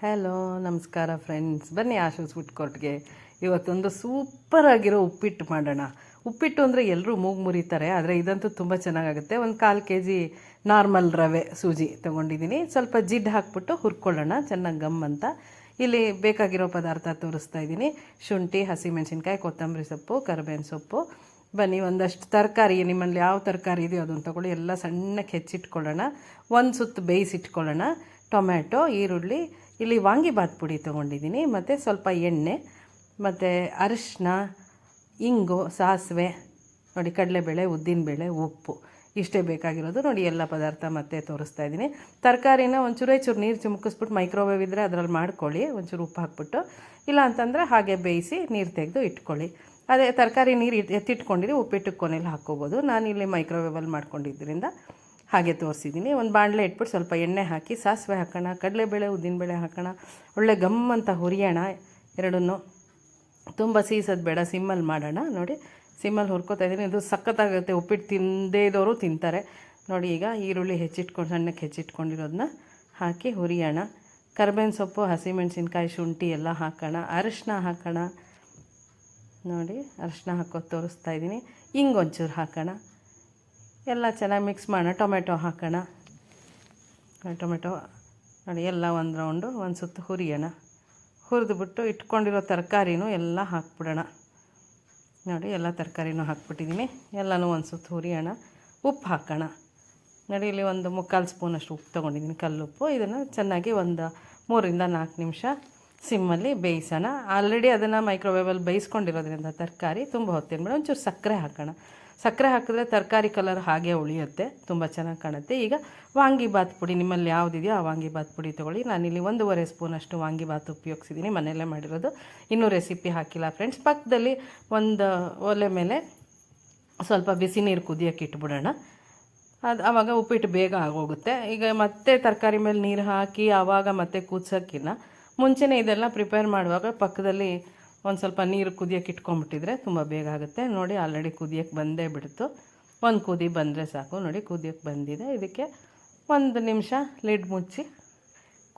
Hello ನಮಸ್ಕಾರ friends ಬನ್ನಿ ಆಶೂಸ್ food ಕೋರ್ಟ್ಗೆ ಇವತ್ತೊಂದು ಸೂಪರ್ ಆಗಿರೋ ಉಪ್ಪಿಟ್ಟು ಮಾಡೋಣ. ಉಪ್ಪಿಟ್ಟು ಅಂದರೆ ಎಲ್ಲರೂ ಮೂಗು ಮುರಿತಾರೆ, ಆದರೆ ಇದಂತೂ ತುಂಬ ಚೆನ್ನಾಗಾಗುತ್ತೆ. ಒಂದು ಕಾಲು ಕೆ ಜಿ ನಾರ್ಮಲ್ ರವೆ ಸೂಜಿ ತೊಗೊಂಡಿದ್ದೀನಿ ಸ್ವಲ್ಪ ಜಿಡ್ಡು ಹಾಕ್ಬಿಟ್ಟು ಹುರ್ಕೊಳ್ಳೋಣ, ಚೆನ್ನಾಗಿ ಗಮ್ ಅಂತ. ಇಲ್ಲಿ ಬೇಕಾಗಿರೋ ಪದಾರ್ಥ ತೋರಿಸ್ತಾ ಇದ್ದೀನಿ ಶುಂಠಿ, ಹಸಿಮೆಣಸಿನ್ಕಾಯಿ, ಕೊತ್ತಂಬರಿ ಸೊಪ್ಪು, ಕರಿಬೇವಿನ ಸೊಪ್ಪು. ಬನ್ನಿ, ಒಂದಷ್ಟು ತರಕಾರಿ, ನಿಮ್ಮಲ್ಲಿ ಯಾವ ತರಕಾರಿ ಇದೆಯೋ ಅದನ್ನು ತೊಗೊಳ್ಳಿ. ಎಲ್ಲ ಸಣ್ಣಕ್ಕೆ ಹೆಚ್ಚಿಟ್ಕೊಳ್ಳೋಣ. ಒಂದು ಸುತ್ತು ಬೇಯಿಸಿಟ್ಕೊಳ್ಳೋಣ. ಟೊಮ್ಯಾಟೊ, ಈರುಳ್ಳಿ ಇಲ್ಲಿ ವಾಂಗಿಬಾತ್ ಪುಡಿ ತೊಗೊಂಡಿದ್ದೀನಿ, ಮತ್ತು ಸ್ವಲ್ಪ ಎಣ್ಣೆ, ಮತ್ತು ಅರಿಶಿನ ಇಂಗು, ಸಾಸಿವೆ, ನೋಡಿ ಕಡಲೆಬೇಳೆ, ಉದ್ದಿನಬೇಳೆ, ಉಪ್ಪು, ಇಷ್ಟೇ ಬೇಕಾಗಿರೋದು ನೋಡಿ ಎಲ್ಲ ಪದಾರ್ಥ ಮತ್ತೆ ತೋರಿಸ್ತಾ ಇದ್ದೀನಿ. ತರಕಾರಿನ ಒಂಚೂರೇ ಚೂರು ನೀರು ಚುಮುಕಿಸ್ಬಿಟ್ಟು ಮೈಕ್ರೋವೇವ್ ಇದ್ದರೆ ಅದರಲ್ಲಿ ಮಾಡ್ಕೊಳ್ಳಿ, ಒಂಚೂರು ಉಪ್ಪು ಹಾಕ್ಬಿಟ್ಟು. ಇಲ್ಲ ಅಂತಂದರೆ ಹಾಗೆ ಬೇಯಿಸಿ ನೀರು ತೆಗೆದು ಇಟ್ಕೊಳ್ಳಿ. ಅದೇ ತರಕಾರಿ ನೀರು ಎತ್ತಿಟ್ಕೊಂಡಿರಿ, ಉಪ್ಪಿಟ್ಟು ಕೊನೆಯಲ್ಲಿ ಹಾಕ್ಕೋಬೋದು. ಇಲ್ಲಿ ಮೈಕ್ರೋವೇವಲ್ಲಿ ಮಾಡ್ಕೊಂಡಿದ್ದರಿಂದ ಹಾಗೆ ತೋರಿಸಿದ್ದೀನಿ. ಒಂದು ಬಾಣಲೆ ಇಟ್ಬಿಟ್ಟು ಸ್ವಲ್ಪ ಎಣ್ಣೆ ಹಾಕಿ, ಸಾಸಿವೆ ಹಾಕೋಣ, ಕಡಲೆಬೇಳೆ, ಉದ್ದಿನಬೇಳೆ ಹಾಕೋಣ, ಒಳ್ಳೆ ಗಮ್ ಅಂತ ಹುರಿಯೋಣ ಎರಡನ್ನು. ತುಂಬ ಸೀಸೋದು ಬೇಡ ಸಿಮ್ಮಲ್ಲಿ ಮಾಡೋಣ. ನೋಡಿ ಸಿಮ್ಮಲ್ಲಿ ಹುರ್ಕೋತಾ ಇದ್ದೀನಿ. ಇದು ಸಖತ್ತಾಗುತ್ತೆ, ಉಪ್ಪಿಟ್ಟು ತಿಂದೇ ಇದ್ದವರು ತಿಂತಾರೆ. ನೋಡಿ, ಈಗ ಈರುಳ್ಳಿ ಹೆಚ್ಚಿಟ್ಕೊಂಡು, ಸಣ್ಣಕ್ಕೆ ಹೆಚ್ಚಿಟ್ಕೊಂಡಿರೋದನ್ನ ಹಾಕಿ ಹುರಿಯೋಣ. ಕರ್ಬೇವಿನ ಸೊಪ್ಪು, ಹಸಿಮೆಣಸಿನ್ಕಾಯಿ, ಶುಂಠಿ ಎಲ್ಲ ಹಾಕೋಣ. ಅರಶಿನ ಹಾಕೋಣ. ನೋಡಿ ಅರಶಿನ ಹಾಕೋದು ತೋರಿಸ್ತಾ ಇದ್ದೀನಿ. ಹಿಂಗೆ ಒಂಚೂರು ಹಾಕೋಣ. ಎಲ್ಲ ಚೆನ್ನಾಗಿ ಮಿಕ್ಸ್ ಮಾಡೋಣ. ಟೊಮೆಟೊ ಹಾಕೋಣ. ಟೊಮೆಟೊ, ನೋಡಿ, ಎಲ್ಲ ಒಂದು ರೌಂಡು ಒಂದು ಸುತ್ತು ಹುರಿಯೋಣ. ಹುರಿದ್ಬಿಟ್ಟು ಇಟ್ಕೊಂಡಿರೋ ತರಕಾರಿನೂ ಎಲ್ಲ ಹಾಕ್ಬಿಡೋಣ. ನೋಡಿ, ಎಲ್ಲ ತರಕಾರಿನೂ ಹಾಕ್ಬಿಟ್ಟಿದ್ದೀನಿ ಎಲ್ಲನೂ ಒಂದು ಸುತ್ತು ಹುರಿಯೋಣ. ಉಪ್ಪು ಹಾಕೋಣ. ನೋಡಿ, ಇಲ್ಲಿ ಒಂದು ಮುಕ್ಕಾಲು ಸ್ಪೂನಷ್ಟು ಉಪ್ಪು ತೊಗೊಂಡಿದ್ದೀನಿ ಕಲ್ಲುಪ್ಪು ಇದನ್ನು ಚೆನ್ನಾಗಿ ಒಂದು ಮೂರಿಂದ ನಾಲ್ಕು ನಿಮಿಷ ಸಿಮ್ಮಲ್ಲಿ ಬೇಯಿಸೋಣ. ಆಲ್ರೆಡಿ ಅದನ್ನು ಮೈಕ್ರೋವೇವಲ್ಲಿ ಬೇಯಿಸ್ಕೊಂಡಿರೋದ್ರಿಂದ ತರಕಾರಿ ತುಂಬ ಹೊತ್ತೇನು ಮೇಡಮ್ ಒಂಚೂರು ಸಕ್ಕರೆ ಹಾಕೋಣ. ಸಕ್ಕರೆ ಹಾಕಿದ್ರೆ ತರಕಾರಿ ಕಲರ್ ಹಾಗೆ ಉಳಿಯುತ್ತೆ, ತುಂಬ ಚೆನ್ನಾಗಿ ಕಾಣುತ್ತೆ. ಈಗ ವಾಂಗಿಬಾತ್ ಪುಡಿ, ನಿಮ್ಮಲ್ಲಿ ಯಾವುದಿದೆಯೋ ಆ ವಾಂಗಿಬಾತ್ ಪುಡಿ ತೊಗೊಳ್ಳಿ. ನಾನಿಲ್ಲಿ ಒಂದೂವರೆ ಸ್ಪೂನಷ್ಟು ವಾಂಗಿಬಾತ್ ಉಪಯೋಗಿಸಿದ್ದೀನಿ ಮನೆಯಲ್ಲೇ ಮಾಡಿರೋದು. ಇನ್ನೂ ರೆಸಿಪಿ ಹಾಕಿಲ್ಲ ಫ್ರೆಂಡ್ಸ್ ಪಕ್ಕದಲ್ಲಿ ಒಂದು ಒಲೆ ಮೇಲೆ ಸ್ವಲ್ಪ ಬಿಸಿ ನೀರು ಕುದಿಯೋಕೆ ಇಟ್ಬಿಡೋಣ. ಅದು ಆವಾಗ ಉಪ್ಪಿಟ್ಟು ಬೇಗ ಆಗೋಗುತ್ತೆ. ಈಗ ಮತ್ತೆ ತರಕಾರಿ ಮೇಲೆ ನೀರು ಹಾಕಿ, ಆವಾಗ ಮತ್ತೆ ಕುದಿಸೋಕ್ಕಿನ್ನ. ಮುಂಚೆನೇ ಇದೆಲ್ಲ ಪ್ರಿಪೇರ್ ಮಾಡುವಾಗ ಪಕ್ಕದಲ್ಲಿ ಒಂದು ಸ್ವಲ್ಪ ನೀರು ಕುದಿಯೋಕೆ ಇಟ್ಕೊಂಡ್ಬಿಟ್ಟಿದ್ರೆ ತುಂಬ ಬೇಗ ಆಗುತ್ತೆ. ನೋಡಿ ಆಲ್ರೆಡಿ ಕುದಿಯೋಕ್ಕೆ ಬಂದೇ ಬಿಡ್ತು. ಒಂದು ಕುದಿ ಬಂದರೆ ಸಾಕು. ನೋಡಿ, ಕುದಿಯೋಕ್ಕೆ ಬಂದಿದೆ. ಇದಕ್ಕೆ ಒಂದು ನಿಮಿಷ ಲಿಡ್ ಮುಚ್ಚಿ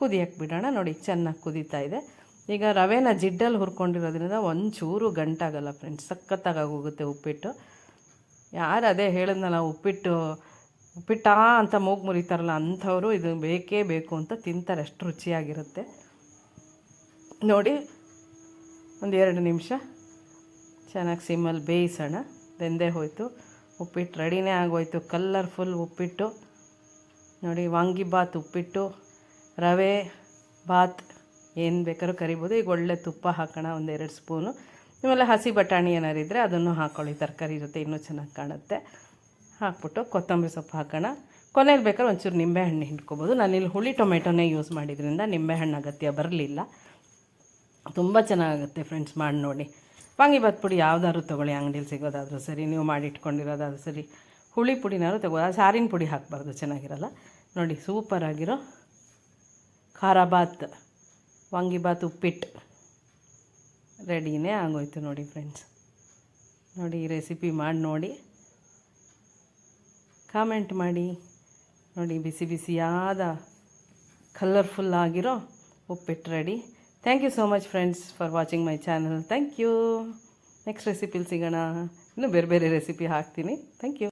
ಕುದಿಯೋಕ್ಕೆ ಬಿಡೋಣ. ನೋಡಿ, ಚೆನ್ನಾಗಿ ಕುದೀತಾ ಇದೆ. ಈಗ ರವೆನ ಜಿಡ್ಡಲ್ಲಿ ಹುರ್ಕೊಂಡಿರೋದ್ರಿಂದ ಒಂಚೂರು ಗಂಟಾಗಲ್ಲ ಫ್ರೆಂಡ್ಸ್ ಸಖತ್ತಾಗಿ ಹೋಗುತ್ತೆ ಉಪ್ಪಿಟ್ಟು. ಯಾರು ಅದೇ ಹೇಳಿದ್ನಲ್ಲ, ಉಪ್ಪಿಟ್ಟು, ಉಪ್ಪಿಟ್ಟಾ ಅಂತ ಮೂಗು ಮುರಿತಾರಲ್ಲ ಅಂಥವರು ಇದು ಬೇಕೇ ಬೇಕು ಅಂತ ತಿಂತಾರೆ. ಅಷ್ಟು ರುಚಿಯಾಗಿರುತ್ತೆ. ನೋಡಿ ಒಂದು ಎರಡು ನಿಮಿಷ. ಚೆನ್ನಾಗಿ ಸಿಮ್ಮಲ್ಲಿ ಬೇಯಿಸೋಣ. ಬೆಂದೇ ಹೋಯಿತು. ಉಪ್ಪಿಟ್ಟು ರೆಡಿನೇ ಆಗೋಯ್ತು. ಕಲ್ಲರ್ಫುಲ್ ಉಪ್ಪಿಟ್ಟು. ನೋಡಿ ವಾಂಗಿಬಾತ್ ಉಪ್ಪಿಟ್ಟು, ರವೆ ಬಾತ್ ಏನು ಬೇಕಾದ್ರೂ ಕರಿಬೋದು. ಈಗ ಒಳ್ಳೆ ತುಪ್ಪ ಹಾಕೋಣ ಒಂದೆರಡು ಸ್ಪೂನು. ಆಮೇಲೆ ಹಸಿ ಬಟಾಣಿ ಏನಾರು ಇದ್ದರೆ ಅದನ್ನು ಹಾಕ್ಕೊಳ್ಳಿ ತರಕಾರಿ ಜೊತೆ ಇನ್ನೂ ಚೆನ್ನಾಗಿ ಕಾಣುತ್ತೆ. ಹಾಕ್ಬಿಟ್ಟು ಕೊತ್ತಂಬರಿ ಸೊಪ್ಪು ಹಾಕೋಣ. ಕೊನೆಯಲ್ಲಿ ಬೇಕಾದ್ರೆ ಒಂಚೂರು ನಿಂಬೆಹಣ್ಣು ಹಿಂಡ್ಕೊಬೋದು. ನಾನಿಲ್ಲಿ ಹುಳಿ ಟೊಮೆಟೊನೇ ಯೂಸ್ ಮಾಡಿದ್ರಿಂದ ನಿಂಬೆಹಣ್ಣು ಅಗತ್ಯ ಬರಲಿಲ್ಲ. ತುಂಬ ಚೆನ್ನಾಗುತ್ತೆ ಫ್ರೆಂಡ್ಸ್ ಮಾಡಿ ನೋಡಿ. ವಾಂಗಿಬಾತ್ ಪುಡಿ ಯಾವ್ದಾದ್ರು ತೊಗೊಳ್ಳಿ, ಅಂಗಡೀಲಿ ಸಿಗೋದಾದರೂ ಸರಿ, ನೀವು ಮಾಡಿಟ್ಕೊಂಡಿರೋದಾದ್ರೂ ಸರಿ. ಹುಳಿ ಪುಡಿನಾದ್ರು ತಗೋ ಸಾರಿನ ಪುಡಿ ಹಾಕಬಾರ್ದು, ಚೆನ್ನಾಗಿರಲ್ಲ. ನೋಡಿ ಸೂಪರಾಗಿರೋ ಖಾರ ಬಾತ್ ವಾಂಗಿಬಾತ್ ಉಪ್ಪಿಟ್ಟು ರೆಡಿನೇ ಆಗೋಯ್ತು ನೋಡಿ ಫ್ರೆಂಡ್ಸ್ ನೋಡಿ, ಈ ರೆಸಿಪಿ ಮಾಡಿ ನೋಡಿ. ಕಾಮೆಂಟ್ ಮಾಡಿ. ನೋಡಿ, ಬಿಸಿ ಬಿಸಿಯಾದ ಕಲರ್ಫುಲ್ ಆಗಿರೋ ಉಪ್ಪಿಟ್ಟು ready thank you so much friends for watching my channel thank you next ರೆಸಿಪಿಲಿ ಸಿಗೋಣ. ಇನ್ನೂ ಬೇರೆ ಬೇರೆ ರೆಸಿಪಿ ಹಾಕ್ತೀನಿ. Thank you